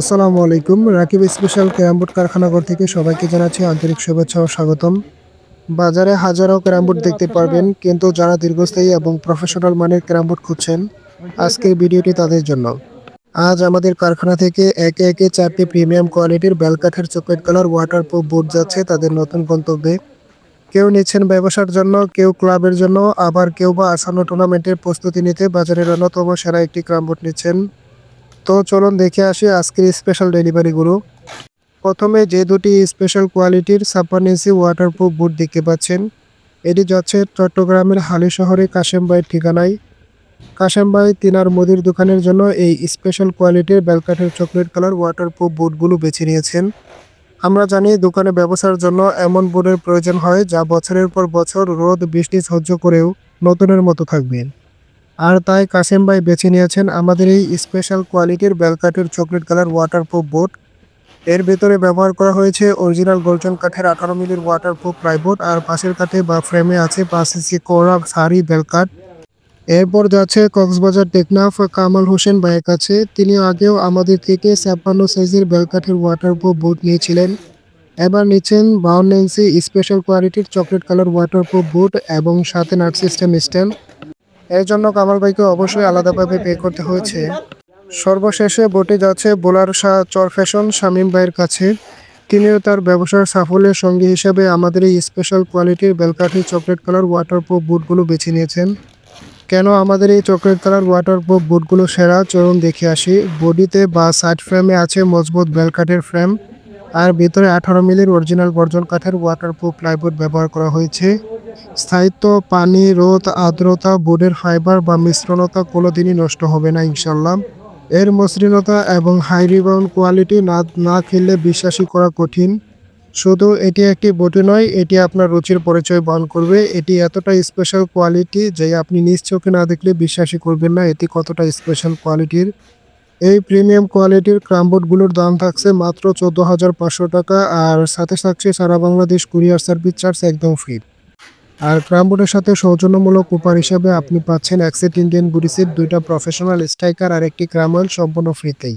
আসসালামু আলাইকুম। Rakib special carrom board কারখানাঘর থেকে সবাইকে জানাচ্ছি আন্তরিক শুভেচ্ছা ও স্বাগতম। বাজারে হাজারো ক্যারামবোর্ড দেখতে পারবেন, কিন্তু যারা দীর্ঘস্থায়ী এবং প্রফেশনাল মানের ক্যারামবোর্ড খুঁজছেন আজকের ভিডিওটি তাদের জন্য। আজ আমাদের কারখানা থেকে একে একে চারটি প্রিমিয়াম কোয়ালিটির বেলকাঠের চকলেট কালার ওয়াটারপ্রুফ বোর্ড যাচ্ছে তাদের নতুন গন্তব্যে। কেউ নিচ্ছেন ব্যবসার জন্য, কেউ ক্লাবের জন্য, আবার কেউ বা আসন্ন টুর্নামেন্টের প্রস্তুতি নিতে বাজারের অন্যতম সেরা একটি ক্যারামবোর্ড নিচ্ছেন। তো চলুন দেখে আসি আজকের স্পেশাল ডেলিভারিগুলো প্রথমে যে দুটি স্পেশাল কোয়ালিটির ছাপ্পান্ন ইঞ্চি ওয়াটারপ্রুফ বুট দেখতে পাচ্ছেন। এটি যাচ্ছে চট্টগ্রামের হালি শহরে কাশেমবাইয়ের ঠিকানায়। কাশেমবাই তিনার মুদির দোকানের জন্য এই স্পেশাল কোয়ালিটির বেলকাঠের চকলেট কালার ওয়াটারপ্রুফ বুটগুলো বেছে নিয়েছেন। আমরা জানি দোকানে ব্যবসার জন্য এমন বুটের প্রয়োজন হয় যা বছরের পর বছর রোদ, বৃষ্টি সহ্য করেও নতুনের মতো থাকবে। আর তাই কাসেম ভাই বেছে নিয়েছেন আমাদের এই স্পেশাল কোয়ালিটির বেলকাটের চকলেট কালার ওয়াটারপ্রুফ বোট এর ভেতরে ব্যবহার করা হয়েছে অরিজিনাল গোলচন কাঠের আঠারো মিলির ওয়াটারপ্রুফ প্লাইবোর্ড আর পাশের কাঠে বা ফ্রেমে আছে পাঁচ ইঞ্চি কোরা সারি বেলকাট এরপর যাচ্ছে কক্সবাজার টেকনাফ কামাল হোসেন ভাইয়ের কাছে। তিনি আগেও আমাদের থেকে ছাপ্পান্ন সাইজের বেলকাঠের ওয়াটারপ্রুফ বুট নিয়েছিলেন। এবার নিচ্ছেন ইঞ্চি স্পেশাল কোয়ালিটির চকলেট কালার ওয়াটারপ্রুফ বুট এবং সাথে নাট সিস্টেম স্ট্যান্ড এর জন্য কামাল ভাইকে অবশ্যই আলাদাভাবে পে করতে হয়েছে। সর্বশেষে বোটে যাচ্ছে বোলার শাহ চর ফ্যাশন শামীম ভাইয়ের কাছে। তিনিও তার ব্যবসার সাফল্যের সঙ্গী হিসেবে আমাদের এই স্পেশাল কোয়ালিটির বেলকাঠি চকলেট কালার ওয়াটারপ্রুফ বুটগুলো বেছে নিয়েছেন। কেন আমাদের এই চকলেট কালার ওয়াটারপ্রুফ বুটগুলো সেরা? চলুন দেখে আসি। বডিতে বা সাইড ফ্রেমে আছে মজবুত বেলকাঠের ফ্রেম আর ভিতরে আঠারো মিলির অরিজিনাল বর্জন কাঠের ওয়াটারপ্রুফ প্লাইবোর্ড ব্যবহার করা হয়েছে। স্থায়িত্ব, পানি, রোদ, আর্দ্রতা বোর্ডের ফাইবার বা মিশ্রণতা কোনোদিনই নষ্ট হবে না ইনশাল্লাহ এর মসৃণতা এবং হাই রিবাউন্ড কোয়ালিটি না না খেললে বিশ্বাসী করা কঠিন। শুধু এটি একটি বটি নয়, এটি আপনার রুচির পরিচয় বহন করবে। এটি এতটা স্পেশাল কোয়ালিটি যে আপনি নিজ চোখে না দেখলে বিশ্বাসই করবেন না, এটি কতটা স্পেশাল কোয়ালিটির এই প্রিমিয়াম কোয়ালিটির ক্রামবোর্ডগুলোর দাম থাকছে মাত্র চোদ্দ হাজার পাঁচশো টাকা, আর সাথে থাকছে সারা বাংলাদেশ কুরিয়ার সার্ভিস চার্জ একদম ফ্রি আর ক্রামবোর্ডের সাথে সৌজন্যমূলক উপহার হিসাবে আপনি পাচ্ছেন অ্যাক্সেট ইন্ডিয়ান বুডিসের দুইটা প্রফেশনাল স্ট্রাইকার আর একটি ক্রামওয়েল সম্পূর্ণ ফ্রিতেই।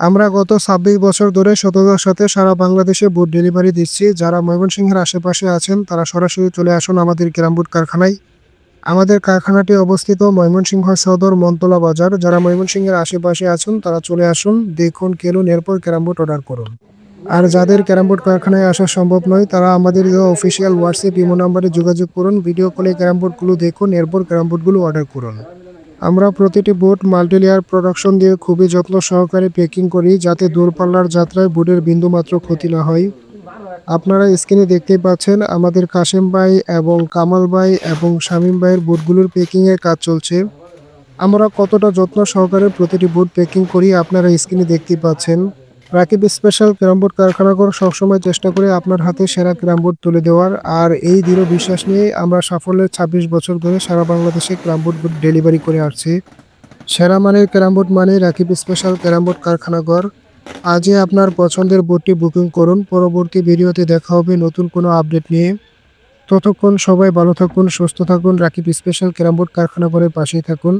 আমরা গত ছাব্বিশ বছর ধরে সততার সাথে সারা বাংলাদেশে বুট ডেলিভারি দিচ্ছি। যারা ময়মনসিংহের আশেপাশে আছেন, তারা সরাসরি চলে আসুন আমাদের ক্রামবোর্ড কারখানায়। আমাদের কারখানাটি অবস্থিত ময়মনসিংহ সদর মন্তলা বাজার। যারা ময়মনসিংহের আশেপাশে আছেন, তারা চলে আসুন, দেখুন কেলুন এরপর ক্যারামবোর্ড অর্ডার করুন। আর যাদের ক্যারাম বোর্ড কারখানায় আসা সম্ভব নয়, তারা আমাদের অফিসিয়াল হোয়াটসঅ্যাপ ইমো নাম্বারে যোগাযোগ করুন ভিডিও কলে ক্যারাম বোর্ডগুলো দেখুন, এরপর ক্যারামবোর্ডগুলো অর্ডার করুন। আমরা প্রতিটি বোট মাল্টিলেয়ার প্রোডাকশন দিয়ে খুবই যত্ন সহকারে প্যাকিং করি, যাতে দূরপাল্লার যাত্রায় বোর্ডের বিন্দুমাত্র ক্ষতি না হয়। আপনারা স্ক্রিনে দেখতেই পাচ্ছেন, আমাদের কাশেম ভাই এবং কামাল ভাই এবং শামীম ভাইয়ের বোটগুলোর প্যাকিংয়ের কাজ চলছে। আমরা কতটা যত্ন সহকারে প্রতিটি বোট প্যাকিং করি, আপনারা স্ক্রিনে দেখতেই পাচ্ছেন। রাকিব স্পেশাল ক্যারামবোর্ড কারখানাঘর সবসময় চেষ্টা করে আপনার হাতে সেরা ক্যারামবোর্ড তুলে দেওয়ার। আর এই দৃঢ় বিশ্বাস নিয়ে আমরা সাফল্যের ছাব্বিশ বছর ধরে সারা বাংলাদেশে ক্যারামবোর্ড ডেলিভারি করে আসছি। সেরা মানের ক্যারামবোর্ড মানে রাকিব স্পেশাল ক্যারামবোর্ড কারখানাঘর আজই আপনার পছন্দের বোর্ডটি বুকিং করুন। পরবর্তী ভিডিওতে দেখা হবে নতুন কোনো আপডেট নিয়ে। ততক্ষণ সবাই ভালো থাকুন, সুস্থ থাকুন, রাকিব স্পেশাল ক্যারামবোর্ড কারখানাঘরের পাশেই থাকুন।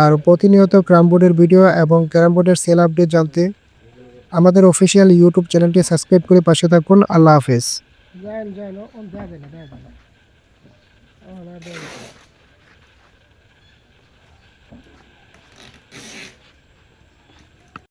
আর প্রতিনিয়ত ক্যারামবোর্ডের ভিডিও এবং ক্যারামবোর্ডের সেল আপডেট জানতে আমাদের অফিসিয়াল ইউটিউব চ্যানেলটি সাবস্ক্রাইব করে পাশে থাকুন। আল্লাহ হাফেজ।